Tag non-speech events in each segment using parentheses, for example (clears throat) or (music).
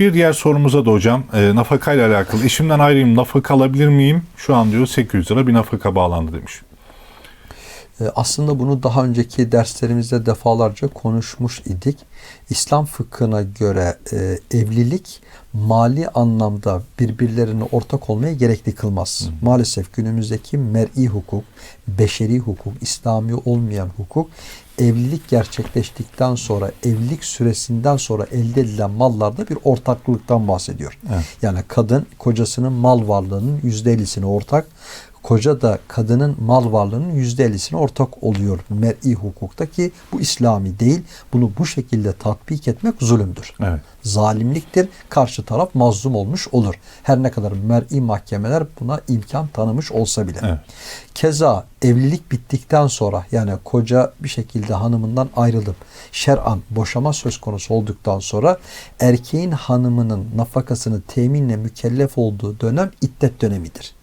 Bir diğer sorumuza da hocam e, nafaka ile alakalı. Eşimden ayrıyım nafaka alabilir miyim? Şu an diyor 800 lira bir nafaka bağlandı demiş. E, Aslında bunu daha önceki derslerimizde defalarca konuşmuş idik. İslam fıkhına göre e, evlilik mali anlamda birbirlerine ortak olmaya gerekli kılmaz. Maalesef günümüzdeki mer'i hukuk, beşeri hukuk, İslami olmayan hukuk evlilik gerçekleştikten sonra evlilik süresinden sonra elde edilen mallarda bir ortaklıktan bahsediyor. Evet. Yani kadın kocasının mal varlığının %50'sine ortak, koca da kadının mal varlığının %50'sine ortak oluyor mer'i hukukta ki bu İslami değil. Bunu bu şekilde tatbik etmek zulümdür. Evet. Zalimliktir. Karşı taraf mazlum olmuş olur. Her ne kadar mer'i mahkemeler buna imkan tanımış olsa bile. Evet. Keza evlilik bittikten sonra yani koca bir şekilde hanımından ayrılıp şer'an boşama söz konusu olduktan sonra erkeğin hanımının nafakasını teminle mükellef olduğu dönem iddet dönemidir.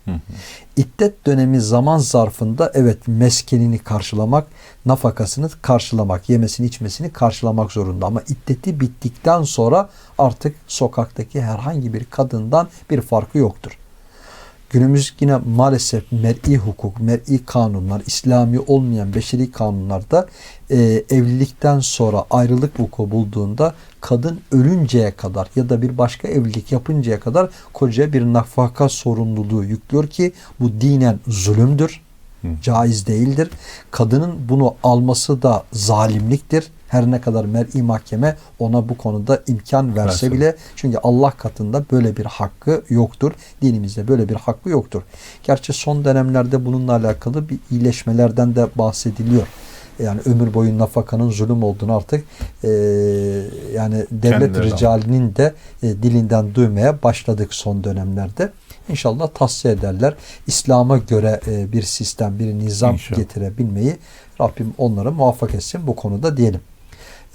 İddet dönemi zaman zarfında evet meskenini karşılamak, nafakasını karşılamak, yemesini içmesini karşılamak zorunda. Ama iddeti bittikten sonra artık sokaktaki herhangi bir kadından bir farkı yoktur. Günümüz yine maalesef mer'i hukuk, mer'i kanunlar, İslami olmayan beşeri kanunlarda e, evlilikten sonra ayrılık vuku bulduğunda kadın ölünceye kadar ya da bir başka evlilik yapıncaya kadar kocaya bir nafaka sorumluluğu yüklüyor ki bu dinen zulümdür, caiz değildir. Kadının bunu alması da zalimliktir. Her ne kadar mer'i mahkeme ona bu konuda imkan verse Verse. bile çünkü Allah katında böyle bir hakkı yoktur. Dinimizde böyle bir hakkı yoktur. Gerçi son dönemlerde bununla alakalı bir iyileşmelerden de bahsediliyor. Yani ömür boyu nafakanın zulüm olduğunu artık eee, yani devlet Kendileri ricalinin de e, dilinden duymaya başladık son dönemlerde. İnşallah tavsiye ederler. İslam'a göre e, bir sistem, bir nizam İnşallah. getirebilmeyi Rabbim onları muvaffak etsin bu konuda diyelim.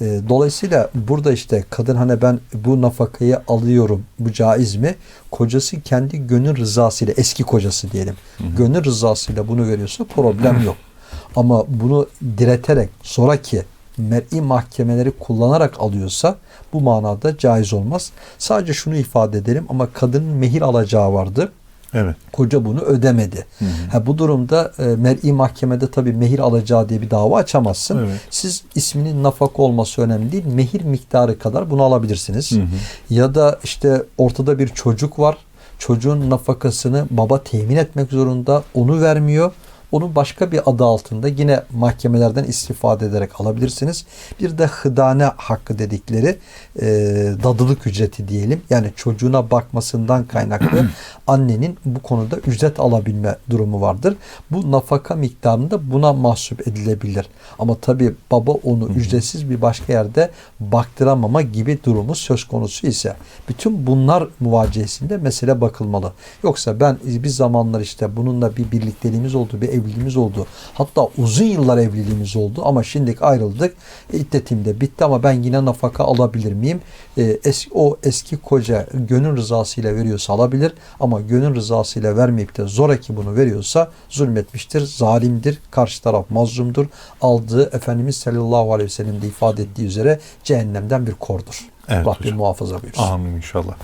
E, Dolayısıyla burada işte kadın hani ben bu nafakayı alıyorum bu caiz mi? Kocası kendi gönül rızasıyla eski kocası diyelim. Gönül rızasıyla bunu veriyorsa problem yok. Ama bunu direterek sonraki mer'i mahkemeleri kullanarak alıyorsa bu manada caiz olmaz. Sadece şunu ifade edelim ama kadının mehir alacağı vardı. Evet. Koca bunu ödemedi. Ha, bu durumda e, mer'i mahkemede tabii mehir alacağı diye bir dava açamazsın. Evet. Siz isminin nafaka olması önemli değil. Mehir miktarı kadar bunu alabilirsiniz. Ya da işte ortada bir çocuk var. Çocuğun nafakasını baba temin etmek zorunda. Onu vermiyor. Onu başka bir adı altında yine mahkemelerden istifade ederek alabilirsiniz. Bir de hıdane hakkı dedikleri e, dadılık ücreti diyelim. Yani çocuğuna bakmasından kaynaklı (clears throat) annenin bu konuda ücret alabilme durumu vardır. Bu nafaka miktarında buna mahsup edilebilir. Ama tabi baba onu ücretsiz bir başka yerde baktıramama gibi durumu söz konusu ise bütün bunlar muvaciyesinde mesele bakılmalı. Yoksa ben bir zamanlar işte bununla bir birlikteliğimiz oldu, bir evliliğimiz oldu. Hatta uzun yıllar evliliğimiz oldu ama şimdi ayrıldık. E, İddetim de bitti ama ben yine nafaka alabilir miyim? E, es- o eski koca gönül rızasıyla veriyorsa alabilir ama gönül rızasıyla vermeyip de zoraki bunu veriyorsa zulmetmiştir, zalimdir, karşı taraf mazlumdur. Aldığı Efendimiz sallallahu aleyhi ve sellem de ifade ettiği üzere cehennemden bir kordur. Evet Rabbim hocam. muhafaza buyursun. Amin inşallah.